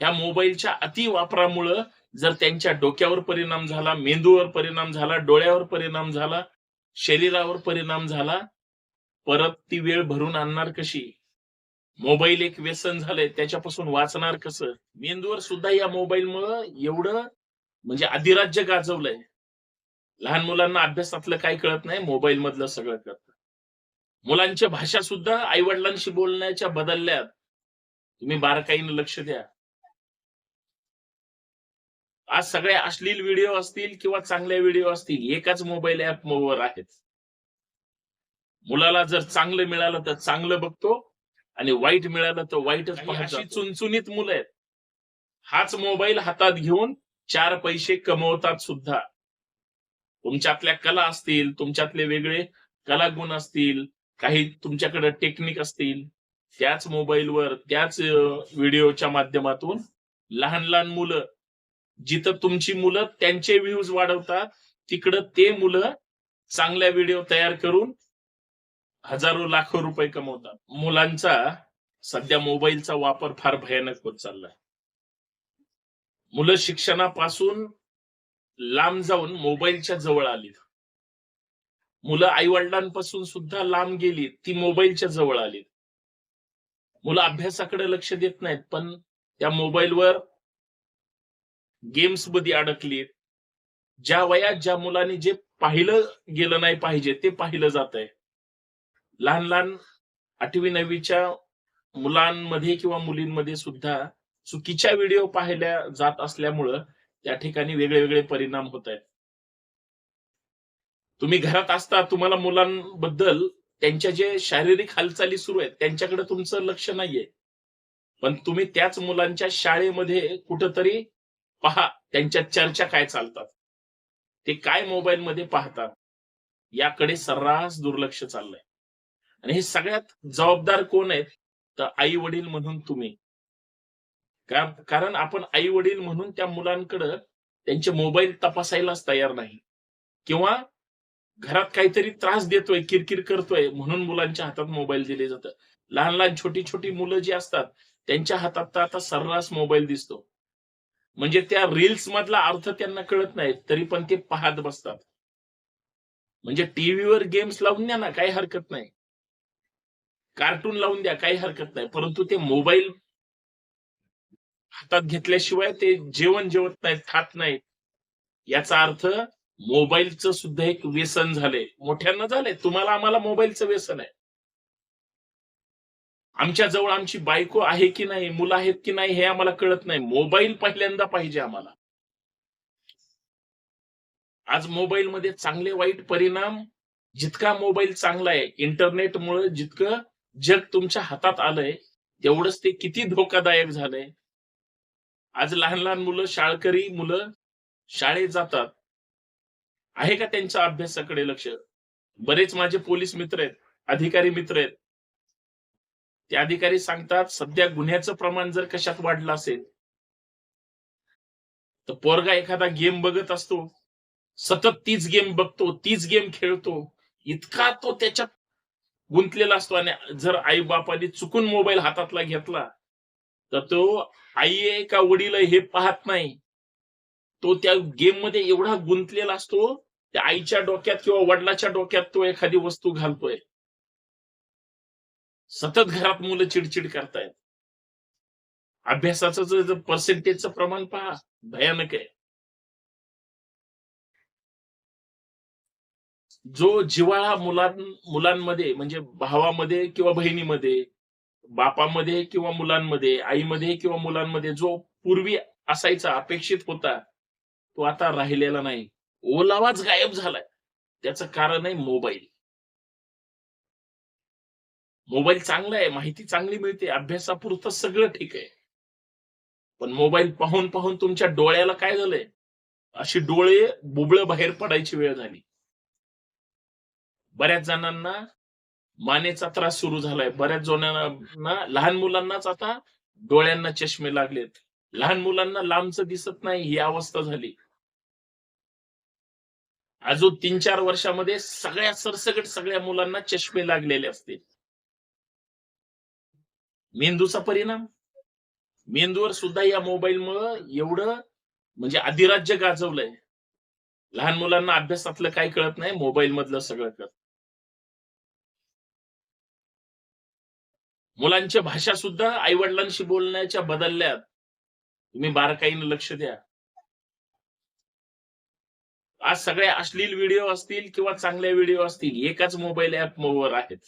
ह्या मोबाईलच्या अतिवापरामुळं जर त्यांच्या डोक्यावर परिणाम झाला मेंदूवर परिणाम झाला डोळ्यावर परिणाम झाला शरीरावर परिणाम झाला परत ती वेळ भरून आणणार कशी? मोबाईल एक व्यसन झालंय त्याच्यापासून वाचणार कसं? मेंदूवर सुद्धा या मोबाईलमुळं एवढं म्हणजे अधिराज्य गाजवलंय. लहान मुलांना अभ्यासातलं काही कळत नाही मोबाईल मधलं सगळं कळत. मुलांच्या भाषा सुद्धा आई वडिलांशी बोलण्याच्या बदलल्यात. तुम्ही बारकाईनं लक्ष द्या. आज सगळे अश्लील व्हिडिओ असतील किंवा चांगले व्हिडिओ असतील एकाच मोबाईल ऍप वर आहेत. मुलाला जर चांगलं मिळालं तर चांगलं बघतो आणि वाईट मिळालं तर वाईटच अशी. चुनचुनीत मुलं आहेत. हाच मोबाईल हातात घेऊन चार पैसे कमवतात सुद्धा. तुमच्यातल्या कला असतील तुमच्यातले वेगळे कलागुण असतील काही तुमच्याकडे टेक्निक असतील त्याच मोबाईलवर त्याच व्हिडिओच्या माध्यमातून लहान लहान मुलं जिथं तुमची मुलं त्यांचे व्ह्यूज वाढवतात तिकडं ते मुलं चांगल्या व्हिडिओ तयार करून हजारो लाखो रुपये कमवतात. मुलांचा सध्या मोबाईलचा वापर फार भयानक होत चाललाय. मुलं शिक्षणापासून लांब जाऊन मोबाईलच्या जवळ आली मुलं आई वडिलांपासून सुद्धा लांब गेली ती मोबाईलच्या जवळ आली मुलं अभ्यासाकडे लक्ष देत नाहीत पण त्या मोबाईलवर गेम्समध्ये अडकलीत ज्या वयात ज्या मुलांनी जे पाहिलं गेलं नाही पाहिजे ते पाहिलं जात आहे लहान लहान आठवी नववीच्या मुलांमध्ये किंवा मुलींमध्ये सुद्धा चुकीच्या व्हिडिओ पाहिल्या जात असल्यामुळं त्या ठिकाणी वेगळे वेगळे परिणाम होत आहेत तुम्ही घरात असता तुम्हाला मुलांबद्दल त्यांच्या जे शारीरिक हालचाली सुरू आहेत त्यांच्याकडे तुमचं लक्ष नाहीये. पण तुम्ही त्याच मुलांच्या शाळेमध्ये कुठंतरी पहा त्यांच्या चर्चा काय चालतात? ते काय मोबाईल मध्ये पाहतात? याकडे सर्रास दुर्लक्ष चाललंय. आणि हे सगळ्यात जबाबदार कोण आहेत? तर आई वडील म्हणून तुम्ही. कारण आपण आई वडील म्हणून त्या मुलांकडं त्यांचे मोबाईल तपासायलाच तयार नाही. किंवा घरात काहीतरी त्रास देतोय किरकिर करतोय म्हणून मुलांच्या हातात मोबाईल दिले जातं. लहान लहान छोटी छोटी मुलं जी असतात त्यांच्या हातात तर आता सर्रास मोबाईल दिसतो. म्हणजे त्या रील्स मधला अर्थ त्यांना कळत नाही तरी पण ते पाहत बसतात. म्हणजे टीव्हीवर गेम्स लावून द्या ना काही हरकत नाही. कार्टून लावून द्या काही हरकत नाही. परंतु ते मोबाईल हातात घेतल्याशिवाय ते जेवण जेवत नाहीत खात नाहीत. याचा अर्थ मोबाईलचं सुद्धा एक व्यसन झालंय. मोठ्यांना झालंय. तुम्हाला आम्हाला मोबाईलचं व्यसन आहे. आमच्या जवळ आमची बायको आहे की नाही मुलं आहेत की नाही हे आम्हाला कळत नाही. मोबाईल पहिल्यांदा पाहिजे आम्हाला. आज मोबाईलमध्ये चांगले वाईट परिणाम जितका मोबाईल चांगला आहे इंटरनेटमुळे जितकं जग तुमच्या हातात आलंय तेवढंच ते किती धोकादायक झालंय. आज लहान लहान मुलं शाळकरी मुलं शाळेत जातात. आहे का त्यांच्या अभ्यासाकडे लक्ष? बरेच माझे पोलीस मित्र आहेत अधिकारी मित्र आहेत. ते अधिकारी सांगतात सध्या गुन्ह्याचं प्रमाण जर कशात वाढलं असेल तर पोरगा एखादा गेम बघत असतो सतत तीच गेम बघतो तीच गेम खेळतो इतका तो त्याच्यात गुंतलेला असतो. आणि जर आई बापाने चुकून मोबाईल हातातला घेतला तर तो आई आहे का वडील हे पाहत नाही. तो त्या गेममध्ये एवढा गुंतलेला असतो त्या आईच्या डोक्यात किंवा वडिलाच्या डोक्यात तो एखादी वस्तू घालतोय. सतत घरात मुलं चिडचिड करतायत. अभ्यासाचं जर पर्सेंटेजचं प्रमाण पहा भयानक आहे. जो जिवाळा मुलां मुलांमध्ये म्हणजे भावामध्ये किंवा बहिणीमध्ये बापामध्ये किंवा मुलांमध्ये आईमध्ये किंवा मुलांमध्ये जो पूर्वी असायचा अपेक्षित होता तो आता राहिलेला नाही. ओलावाच गायब झालाय. त्याचं कारण आहे मोबाईल. मोबाईल चांगला आहे माहिती चांगली मिळते अभ्यासापुरतं सगळं ठीक आहे. पण मोबाईल पाहून पाहून तुमच्या डोळ्याला काय झालंय? अशी डोळे बुबळं बाहेर पडायची वेळ झाली. बऱ्याच जणांना मानेचा त्रास सुरू झालाय. बऱ्याच जणांना लहान मुलांनाच आता डोळ्यांना चष्मे लागलेत. लहान मुलांना लांबच दिसत नाही ही अवस्था झाली. अजून तीन चार वर्षामध्ये सगळ्या सरसगट सगळ्या मुलांना चष्मे लागलेले असतील. मेंदूचा परिणाम. मेंदूवर सुद्धा या मोबाईलमुळं एवढं म्हणजे अधिराज्य गाजवलंय. लहान मुलांना अभ्यासातलं काही कळत नाही मोबाईल मधलं सगळं कळत मुलांच्या भाषा सुद्धा आई वडिलांशी बोलण्याच्या बदलल्यात तुम्ही बारकाईनं लक्ष द्या. आज सगळे अश्लील व्हिडिओ असतील किंवा चांगल्या व्हिडिओ असतील एकाच मोबाईल ऍप वर आहेत.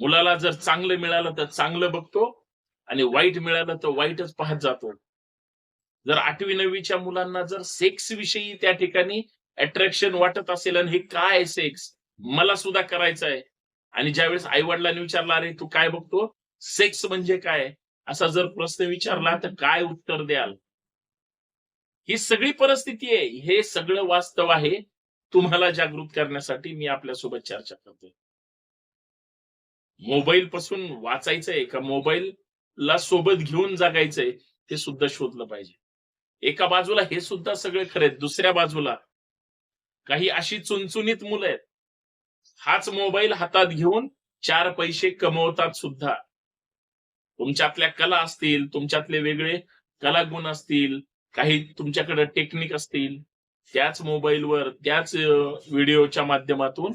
मुलाला जर चांगलं मिळालं तर चांगलं बघतो आणि वाईट मिळालं तर वाईटच पाहत जातो. जर आठवी नववीच्या मुलांना जर सेक्स विषयी त्या ठिकाणी अट्रॅक्शन वाटत असेल आणि हे काय सेक्स मला सुद्धा करायचं आहे. आणि ज्यावेळेस आई वडिलांनी विचारला अरे तू काय बघतो? सेक्स म्हणजे काय? असा जर प्रश्न विचारला तर काय उत्तर द्याल? ही सगळी परिस्थिती आहे. हे सगळं वास्तव आहे. तुम्हाला जागृत करण्यासाठी मी आपल्यासोबत चर्चा करतोय. मोबाईल पासून वाचायचंय का मोबाईलला सोबत घेऊन जगायचंय ते सुद्धा शोधलं पाहिजे. एका बाजूला हे सुद्धा सगळे खरे दुसऱ्या बाजूला काही अशी चुनचुनीत मुलं आहेत. हाच मोबाईल हातात घेऊन चार पैसे कमवतात सुद्धा. तुमच्यातल्या कला असतील तुमच्यातले वेगळे कलागुण असतील काही तुमच्याकडे टेक्निक असतील त्याच मोबाईलवर त्याच व्हिडिओच्या माध्यमातून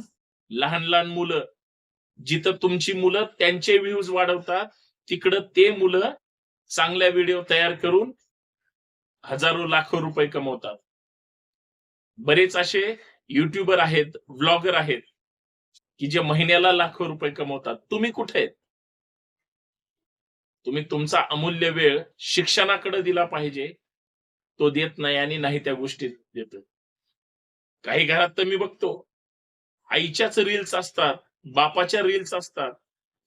लहान लहान मुलं जिथं तुमची मुलं त्यांचे व्ह्यूज वाढवतात तिकडं ते मुलं चांगल्या व्हिडिओ तयार करून हजारो लाखो रुपये कमवतात. बरेच असे युट्यूबर आहेत ब्लॉगर आहेत की जे महिन्याला लाखो रुपये कमवतात. तुम्ही कुठे आहेत? तुम्ही तुमचा अमूल्य वेळ शिक्षणाकडे दिला पाहिजे. तो देत नाही आणि नाही त्या गोष्टीत देत. काही घरात तर मी बघतो. आईच्याच रील्स असतात. बापाच्या रील्स असतात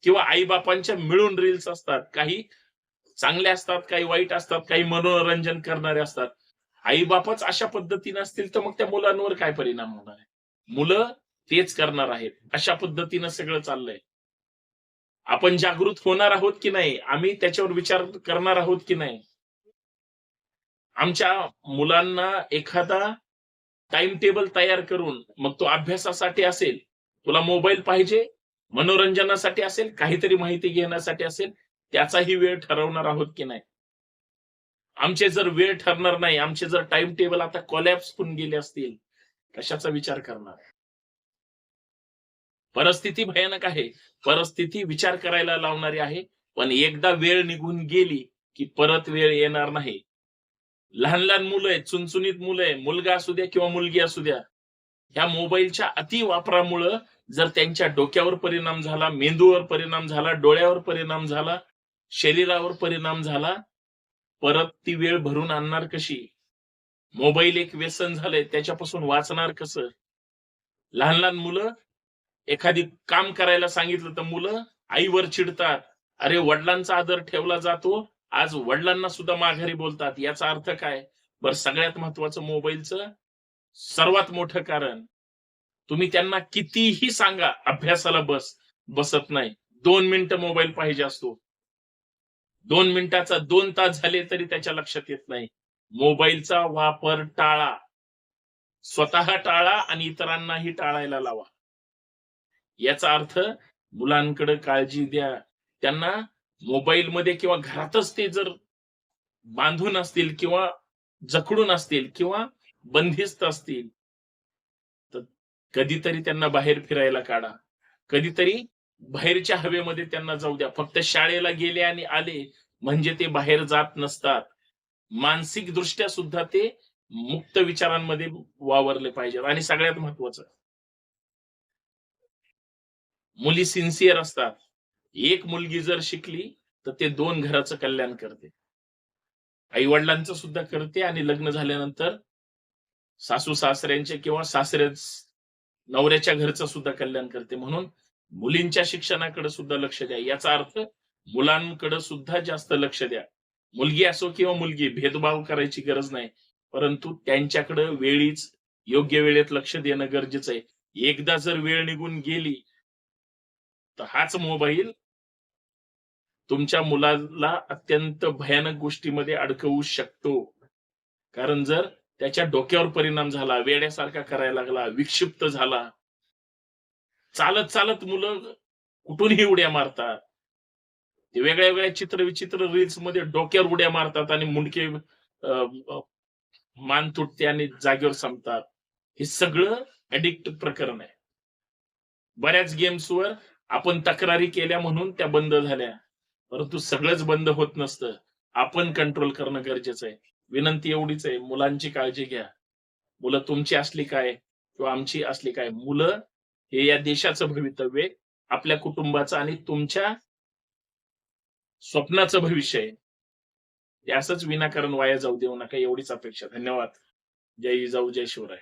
किंवा आई बापांच्या मिळून रील्स असतात. काही चांगले असतात काही वाईट असतात काही मनोरंजन करणारे असतात. आई बापाच अशा पद्धतीने असतील तर मग त्या मुलांवर काय परिणाम होणार आहे? मुलं तेच करणार आहेत. अशा पद्धतीनं सगळं चाललंय. आपण जागृत होणार आहोत की नाही? आम्ही त्याच्यावर विचार करणार आहोत की नाही? आमच्या मुलांना एखादा टाइम टेबल तयार करून मग तो अभ्यासासाठी असेल तुला मोबाईल पाहिजे मनोरंजनासाठी असेल काहीतरी माहिती घेण्यासाठी असेल त्याचाही वेळ ठरवणार आहोत की नाही? आमचे जर वेळ ठरणार नाही आमचे जर टाइम टेबल आता कॉलॅप्स होऊन गेले असतील कशाचा विचार करणार? परिस्थिती भयानक आहे. परिस्थिती विचार करायला लावणारी आहे पण एकदा वेळ निघून गेली की परत वेळ येणार नाही. लहान लहान मुलं आहेत चुनचुनीत मुलं आहे मुलगा असू द्या किंवा मुलगी असू द्या ह्या मोबाईलच्या अतिवापरामुळं जर त्यांच्या डोक्यावर परिणाम झाला मेंदूवर परिणाम झाला डोळ्यावर परिणाम झाला शरीरावर परिणाम झाला परत ती वेळ भरून आणणार कशी? मोबाईल एक व्यसन झालंय त्याच्यापासून वाचणार कसं? लहान लहान मुलं एखादी काम करायला सांगितलं तर मुलं आईवर चिडतात. अरे वडिलांचा आदर ठेवला जातो आज वडिलांना सुद्धा माघारी बोलतात. याचा अर्थ काय? बरं सगळ्यात महत्वाचं मोबाईलचं सर्वात मोठं कारण तुम्ही त्यांना कितीही सांगा अभ्यासाला बस बसत नाही. दोन मिनिटं मोबाईल पाहिजे असतो. दोन मिनिटाचा दोन तास झाले तरी त्याच्या लक्षात येत नाही. मोबाईलचा वापर टाळा. स्वतः टाळा आणि इतरांनाही टाळायला लावा. याचा अर्थ मुलांकडे काळजी द्या. त्यांना मोबाईलमध्ये किंवा घरातच ते जर बांधून असतील किंवा जखडून असतील किंवा बंदिस्त असतील तर कधीतरी त्यांना बाहेर फिरायला काढा. कधीतरी बाहेरच्या हवेमध्ये त्यांना जाऊ द्या. फक्त शाळेला गेले आणि आले म्हणजे ते बाहेर जात नसतात. मानसिक दृष्ट्या सुद्धा ते मुक्त विचारांमध्ये वावरले पाहिजेत. आणि सगळ्यात महत्वाचं मुली सिन्सिअर असतात. एक मुलगी जर शिकली तर ते दोन घराचं कल्याण करते. आई वडिलांचं सुद्धा करते आणि लग्न झाल्यानंतर सासू सासऱ्यांचे किंवा सासरे नवऱ्याच्या घरचं सुद्धा कल्याण करते. म्हणून मुलींच्या शिक्षणाकडे सुद्धा लक्ष द्या. याचा अर्थ मुलांकडे सुद्धा जास्त लक्ष द्या. मुलगी असो किंवा मुलगी भेदभाव करायची गरज नाही. परंतु त्यांच्याकडे वेळीच योग्य वेळेत लक्ष देणं गरजेचं आहे. एकदा जर वेळ निघून गेली तर हाच मोबाईल तुमच्या मुलाला अत्यंत भयानक गोष्टीमध्ये अडकवू शकतो. कारण जर त्याच्या डोक्यावर परिणाम झाला वेड्यासारखा करायला लागला विक्षिप्त झाला. चालत चालत मुलं कुठूनही उड्या मारतात. ते वेगळ्या वेगळ्या चित्र विचित्र रील्समध्ये डोक्यावर उड्या मारतात आणि मुंडके मान तुटते आणि जागेवर संपतात. हे सगळं ऍडिक्ट प्रकरण आहे. बऱ्याच गेम्सवर आपण तक्रारी केल्या म्हणून त्या बंद झाल्या. परंतु सगळंच बंद होत नसतं. आपण कंट्रोल करणं गरजेचं आहे. विनंती एवढीच आहे मुलांची काळजी घ्या. मुलं तुमची असली काय किंवा आमची असली काय मुलं हे या देशाचं भवितव्य आपल्या कुटुंबाचं आणि तुमच्या स्वप्नाचं भविष्य आहे. असंच विनाकारण वाया जाऊ देऊ नका एवढीच अपेक्षा. धन्यवाद. जय जाऊ जय शिवराय.